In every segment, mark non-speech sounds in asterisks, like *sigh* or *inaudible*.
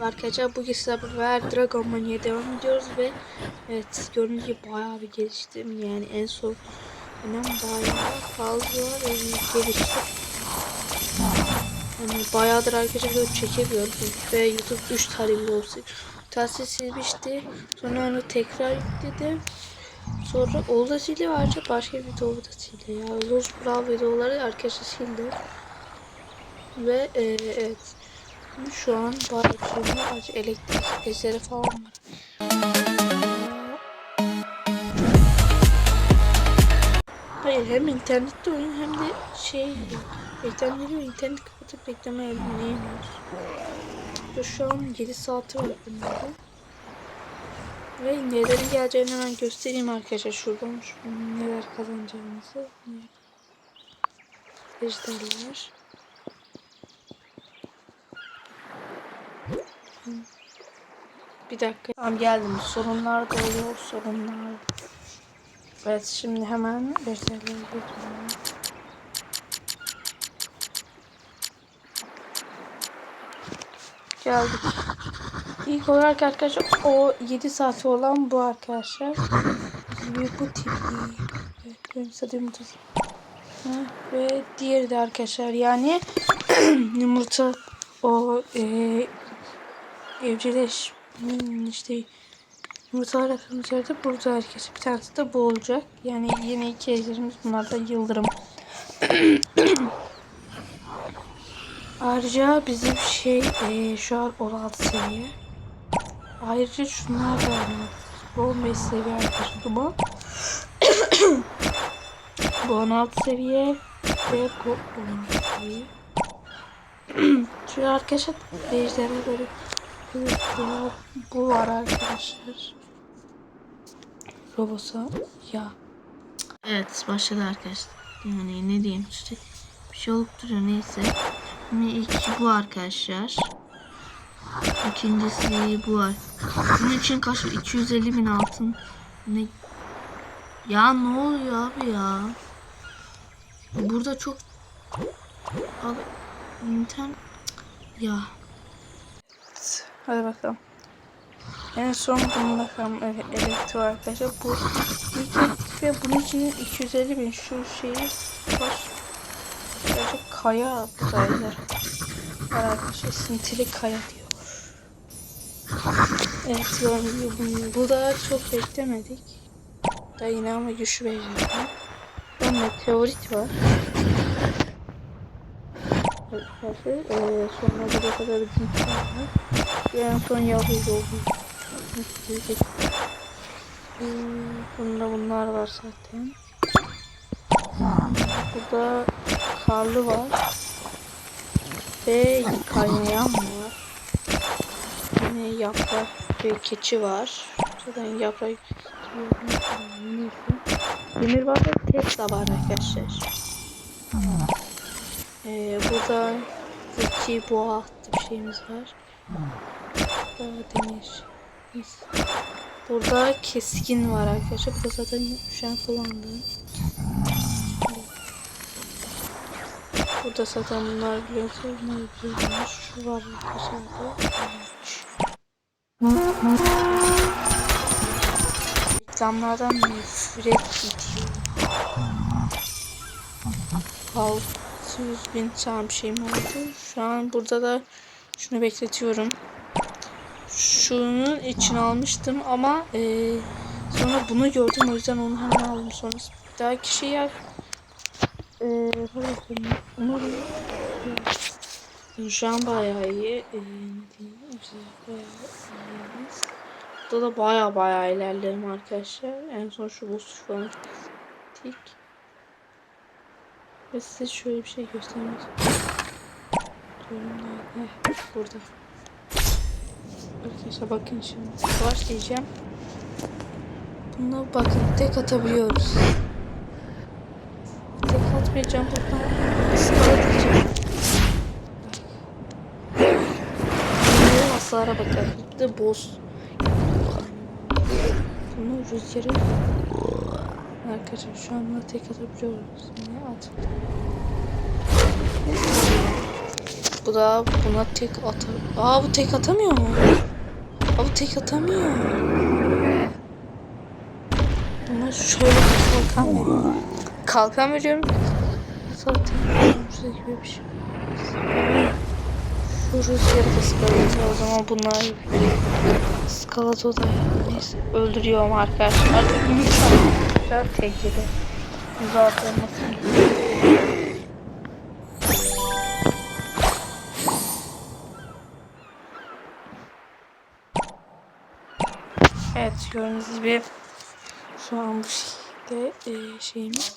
Arkadaşlar bugün sizlerle beraber Dragon Mania'ya devam ediyoruz ve evet gördüğünüz gibi bayağı bir geliştim yani en son hemen bayağı fazla e, geliştim. Yani bayağıdır arkadaşlar video çekemiyorum ve YouTube 3 tane video olsun. Tahsil silmişti sonra onu tekrar yükledim. Sonra o da sildi ve ayrıca başka bir video da sildi. Yani Rose Brawl videoları arkadaşlar sildi. Ve e, evet. Şu an bağırtımda acı elektrik eseri falan var. Hayır hem internette oyun hem de şey ve internet kapatıp bekleme oynayamıyoruz. Dur şu an 7 saati var bunlarda. Ve nelerin geleceğini hemen göstereyim arkadaşlar şuradan şu neler kazanacağımızı. Ejderler. Bir dakika. Tamam geldim. Sorunlar da oluyor. Sorunlar. Evet şimdi hemen ejderlere götürüyorum. Geldik. İlk olarak arkadaşlar o 7 saati olan bu arkadaşlar. Ve bu tipi. Evet, benim sadece ve diğeri de arkadaşlar yani *clears throat* yumurta o e, evcilleş hmm, işte yumurtalar yapılmış yerde burada herkes bir tanesi de bu olacak. Yani yeni iki ejderimiz bunlar da yıldırım. *coughs* Ayrıca bizim şey e, şu an 16 seviye. Ayrıca şunlar da var. Bu 15 seviye arkadaşlar. Bu *coughs* bu 16 seviye ve bu 16 seviye. *coughs* Şu arkadaşlar ejderha böyle bu, bu var arkadaşlar. Robosa ya. Evet başladı arkadaşlar. Yani ne diyeyim işte bir şey olup duruyor neyse. Şimdi ilk bu arkadaşlar. İkincisi bu var. Bunun için kaç 250 bin altın. Ne? Ya ne oluyor abi ya? Burada çok abi internet ya Hadi bakalım. En son bunu bakalım evet, elektro arkadaşlar. Bu ve bunun için 250 bin şu şeyi baş Gerçek kaya sayılır. Arkadaşlar sintili kaya diyor. Evet yani bu da çok beklemedik. Da yine ama güçlü vereceğim. Ve meteorit var. Arkadaşlar ee, sonra buraya kadar bizim. En son yavru oldu. Hmm, bunda bunlar var zaten. Burada karlı var. Ve kaynayan var. Yine yaprak ve keçi var. Zaten yaprak Demir var ve Tesla var arkadaşlar. Ee, burada iki boğa attı bir şeyimiz var. Daha demir. Burada keskin var arkadaşlar. Bu da zaten şu an kullandığım. Burada zaten bunlar biliyorsunuz. Bunlar biliyorsunuz. Şu var arkadaşlar. Reklamlardan nefret ediyorum. 600 bin tane bir şeyim oldu. Şu an burada da şunu bekletiyorum. Şunun için almıştım ama e, sonra bunu gördüm. O yüzden onu hemen aldım. Sonra bir dahaki şey yer e, umarım şu an bayağı iyi. E, iyiyiz. Burada da bayağı bayağı ilerledim arkadaşlar. En son şu boss falan. Tik ve size şöyle bir şey göstermek burada. Arkadaşlar bakın şimdi. Savaş diyeceğim. Buna bakın tek atabiliyoruz. Tek atmayacağım buradan. Iskala diyeceğim. Hasara bakın. Bir de boss. Bunu rüzgarı Arkadaşlar şu an tek atabiliyoruz. Ne at? Bu da buna tek atar. Aa bu tek atamıyor mu? Aa bu tek atamıyor. Buna şöyle bir kalkan Kalkan veriyorum. Zaten şurada gibi bir şey. Şu rüzgarı da skalatı o zaman bunlar skalatı da neyse öldürüyorum arkadaşlar. Artık lütfen tek gibi. Zaten nasıl? Evet gördüğünüz gibi şu an bu şekilde e, şeyimiz.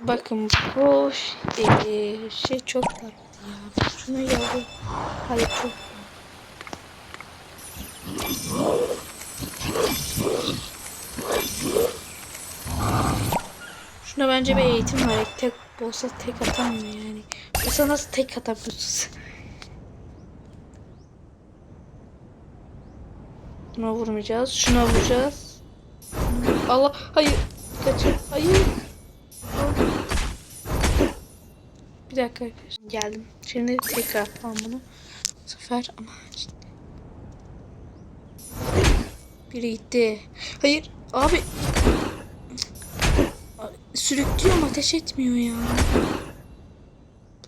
Bakın bu e, şey çok tatlı ya. Şunu yavrum. Hayır çok Şuna bence bir eğitim var. Tek olsa tek atamıyor yani. Olsa nasıl tek atabiliyorsun? Buna vurmayacağız. Şuna vuracağız. Allah hayır. Kaçın. Hayır. Bir dakika. Geldim. Şimdi tekrar yapalım bunu. Bu sefer ama. Biri gitti. Hayır. Abi. Sürüklüyorum ateş etmiyor ya.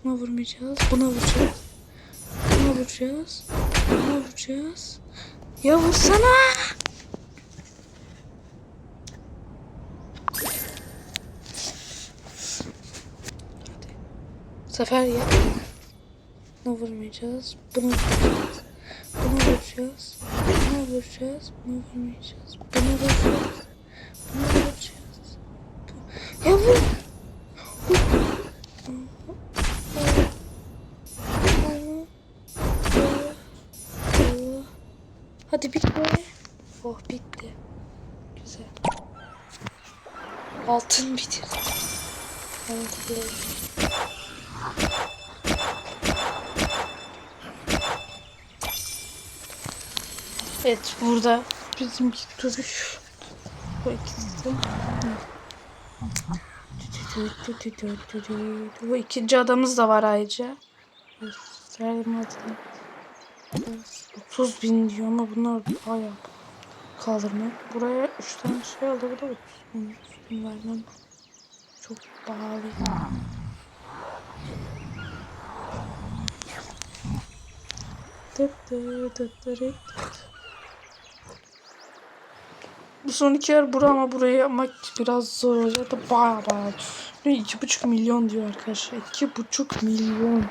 Buna vurmayacağız. Buna vuracağız. Buna vuracağız. Buna vuracağız. Ya vursana. Hadi. Sefer ya. Buna vurmayacağız. Buna vuracağız. Buna vuracağız. Buna vuracağız. Buna vurmayacağız. Buna vuracağız. Hadi bitti. Oh bitti. Güzel. Altın bitir. Evet burada bizimki duruş. Bu ikisi de. Bu ikinci adamız da var ayrıca. Göstereyim adını. 30 bin diyor ama bunlar bayağı kaldırmıyor. Buraya 3 tane şey da 30 bin. 30 bin vermem. Çok pahalı. Bu son iki yer bura ama burayı yapmak biraz zor olacak da baya baya. Ne iki buçuk milyon diyor arkadaşlar. İki buçuk milyon.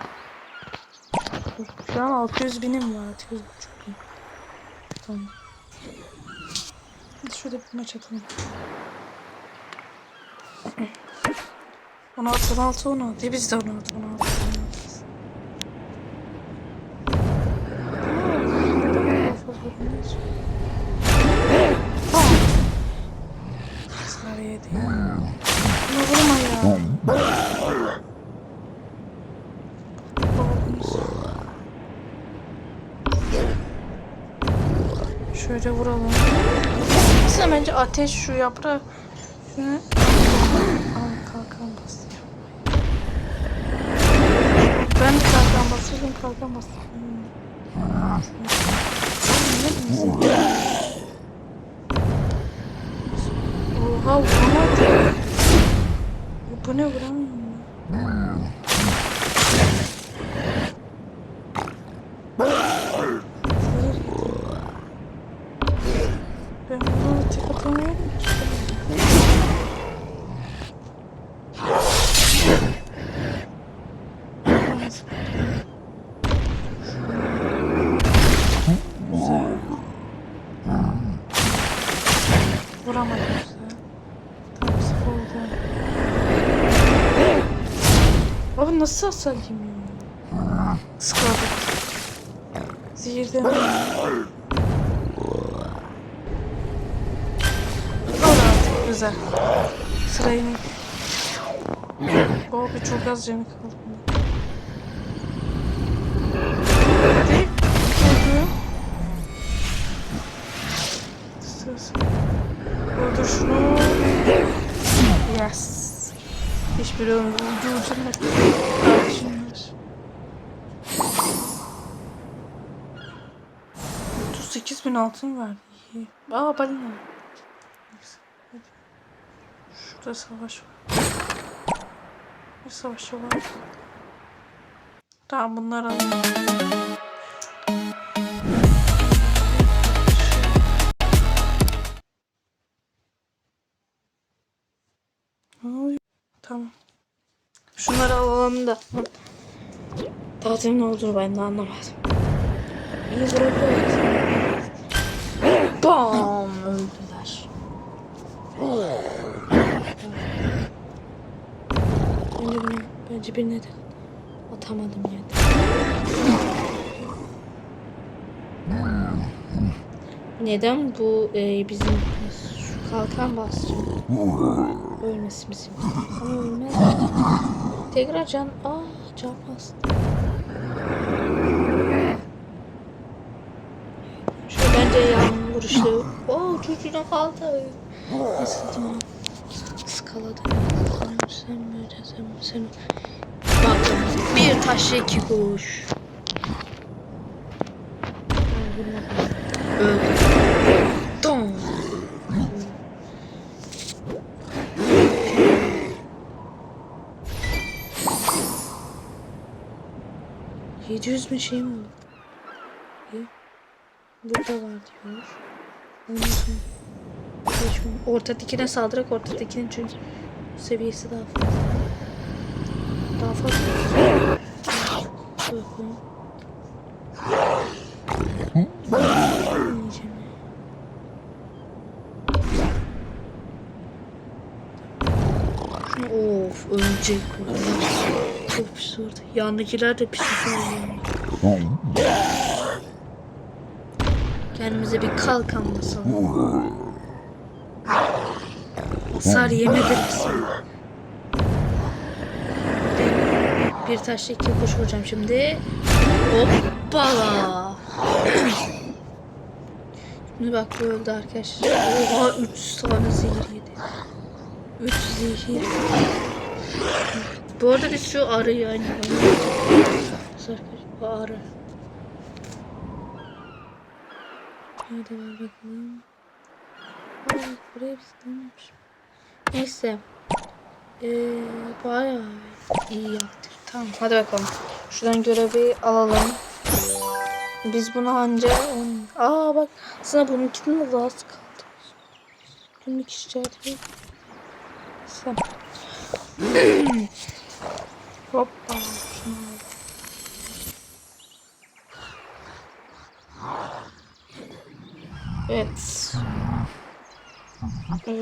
Şu an 600 binim var. 600 buçuk bin. Tamam. Hadi şurada bir maç atalım. 16 16 16. E biz de 16 16. Şöyle vuralım. Aslında bence ateş şu yaprağı. Şunu... Al kalkan basıyor. Ben kalkan basıyordum kalkan basıyorum. Oha vuramadı. Bu ne vuramıyorum Vuramadım güzel. Tam sık oldu. Abi nasıl hasar yemiyor? Sıkıldık. Zehirden Al artık güzel. Sıra yine. Oh bir çok az canı kaldı. Yes. Hiçbir ömrü ucu ucunda kardeşimdir. bin altın verdi. İyi. Aa ben? Şurada savaş var. Bir savaşı var. Tamam bunlar alalım. Tamam. Şunları alalım da. Tatilin ne olduğunu ben de anlamadım. İyi bırakıyoruz. Bam! Öldüler. Bence birine, bence birine de atamadım yani. Neden bu e, bizim kalkan basacak? Ölmesi bizim. Ama ölmez. Tekrar can... Aa can bastı. Şu bence yan vuruşlu. Oo çocuğuna kaldı. Neyse tamam. Iskaladı. Sen böyle sen sen. Bak bir taş iki kuş. Öldü. 700 bin şey mi oldu? Burada var diyor. Ondan sonra ortadakine saldırak ortadakinin çünkü seviyesi daha fazla. Daha fazla. Bakın. Of ölecek bu. Çok pis orada. Yandakiler de pis. Kendimize bir kalkan basalım. Hasar yemedir misin? Bir taşla iki kuş vuracağım şimdi. Hoppala. Şimdi bak bu öldü arkadaşlar. Oha 3 tane zehir yedi. 3 zehir. Bu arada biz şu arıyı. Arkadaşlar bu arı. Nerede var bakalım. Aa, buraya biz tanımış. Neyse. Ee, bayağı iyi yaptık. Tamam hadi bakalım. Şuradan görevi alalım. Biz bunu anca... Aa bak aslında bununkinin de daha az kaldı. Günlük işaretli. Sen. *clears throat* Hoppa. Evet. Ee?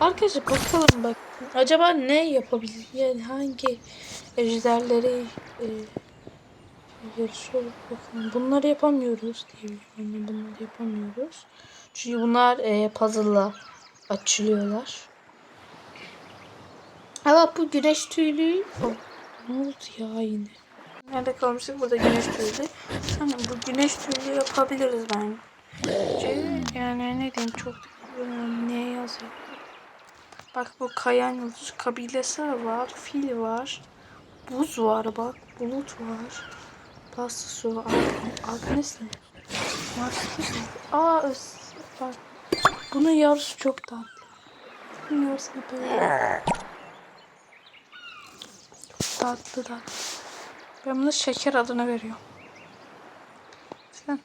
Arkadaşlar bakalım bak. Acaba ne yapabilir? Yani hangi ejderleri e, yarışıyor bakalım. Bunları yapamıyoruz diye biliyorum. Bunları yapamıyoruz. Çünkü bunlar e, puzzle'la açılıyorlar. Bu güneş tüylü. Oh, ne oldu ya yine? Nerede kalmıştık? Burada güneş tüylü. Hani bu güneş tüylü yapabiliriz bence. Yani ne diyeyim çok ne yazıyor. Bak bu kayan yıldız kabilesi var. Fil var. Buz var bak. Bulut var. Pasta su. Ag- Agnes ne? Mars ne? Aa öz. Bak. Bunun yavrusu çok tatlı. Bunun yavrusu böyle. Çok tatlı tatlı. Ben bunu şeker adına veriyorum. Sen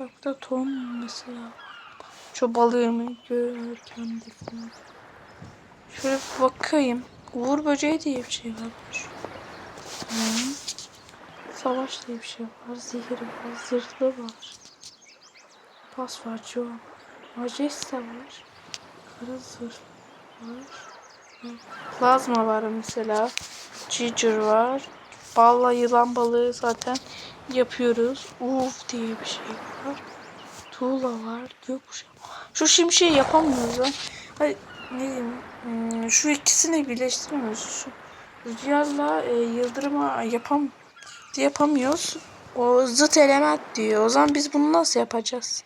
bak burada tohum mesela. Çobalığımı gör kendisini. Şöyle bir bakayım. Uğur böceği diye bir şey varmış. Tamam. Savaş diye bir şey var. Zehir var. Zırhlı var. Pas var. Joe. Majeste var. Kara zırh var. Plazma var mesela. Giger var. Balla yılan balığı zaten yapıyoruz. Uf diye bir şey var. Tuğla var. Gökkuşağı. Şu şimşeği yapamıyoruz lan. Hayır, ne diyeyim? Hmm, şu ikisini birleştiremiyoruz. Şu rüzgarla e, yıldırıma yapam yapamıyoruz. O zıt element diyor. O zaman biz bunu nasıl yapacağız?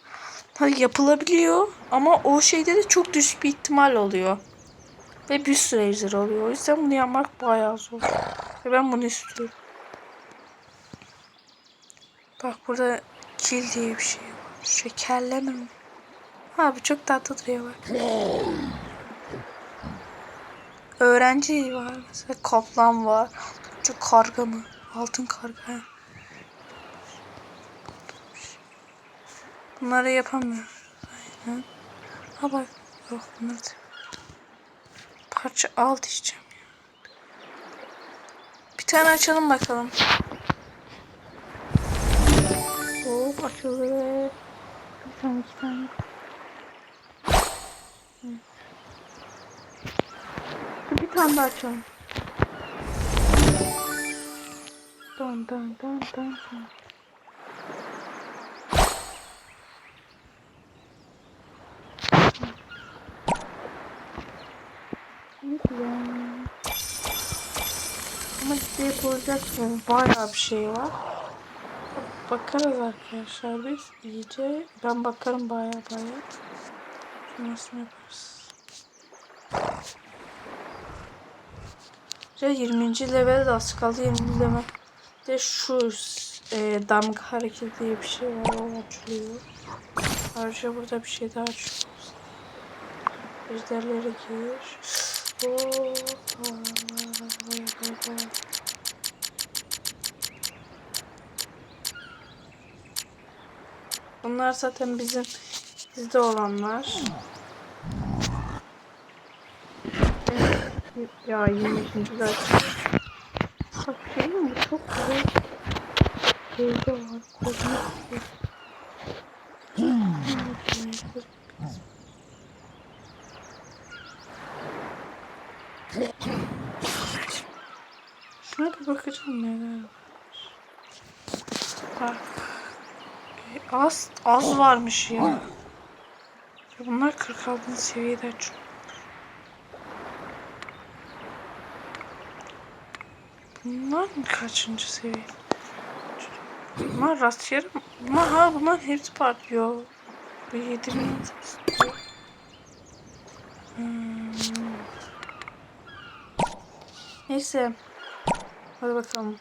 Hadi yapılabiliyor ama o şeyde de çok düşük bir ihtimal oluyor. Ve bir sürü ejder oluyor. O yüzden bunu yapmak bayağı zor. Ve ben bunu istiyorum. Bak burada kil diye bir şey var. Şekerleme mi? Abi çok tatlı duruyor bak. Öğrenci var. Mesela kaplan var. Çok karga mı? Altın karga. Bunları yapamıyoruz. Aynen. Ha bak. Yok bunları da. Parça al diyeceğim ya. Bir tane açalım bakalım. Hop açıldı. Bir tane iki tane. Bir tane daha açalım. Dön dön dön dön dön. Yapılacak mı? Bayağı bir şey var. Bakarız arkadaşlar biz iyice. Ben bakarım bayağı bayağı. Sonrasını yaparız. İşte 20. level de az kaldı 20. level. De şu e, damga hareketi diye bir şey var. O açılıyor. Ayrıca burada bir şey daha açıyoruz. Ejderlere gir. Hoppa. Bunlar zaten bizim bizde olanlar. Ya 20. zaten. Bak mi? Bu çok güzel. Evde var. Şuna bir bakacağım neler var. Bak. Az, az varmış ya. ya bunlar 46. seviyede açıyor. Bunlar mı kaçıncı seviye? Bunlar rast yarım. Bunlar ha bunlar hepsi patlıyor. Bu yedirmeyi. Hmm. Neyse. Hadi bakalım.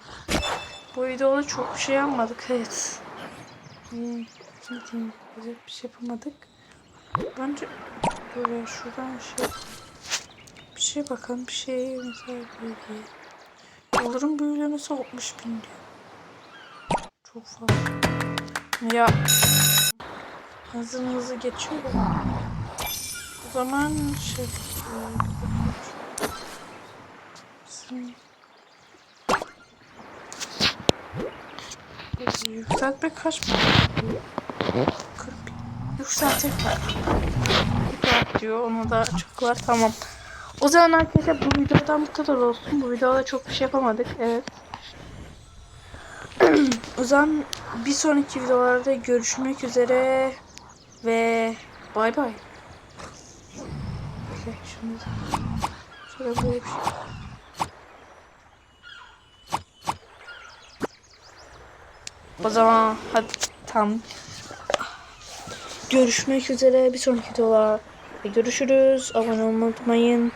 Bu videoda çok bir şey yapmadık. Evet. Diyeyim? Güzel bir şey yapamadık. Bence böyle şuradan şey bir şey bakalım. Bir şey mesela böyle. Olurun büyülemesi 60 bin diyor. Çok fazla. Ya hızlı hızlı geçiyor. O zaman şey Bizim- Peki, Yükseltme kaç mı? 40 bin. Yükseltecek var. Saat diyor. Onu da çok var. Tamam. O zaman arkadaşlar bu videodan bu kadar olsun. Bu videoda çok bir şey yapamadık. Evet. *clears throat* o zaman bir sonraki videolarda görüşmek üzere ve bay bay. Şöyle böyle bir şey. O zaman hadi tam görüşmek üzere bir sonraki videolarda görüşürüz. Abone olmayı unutmayın.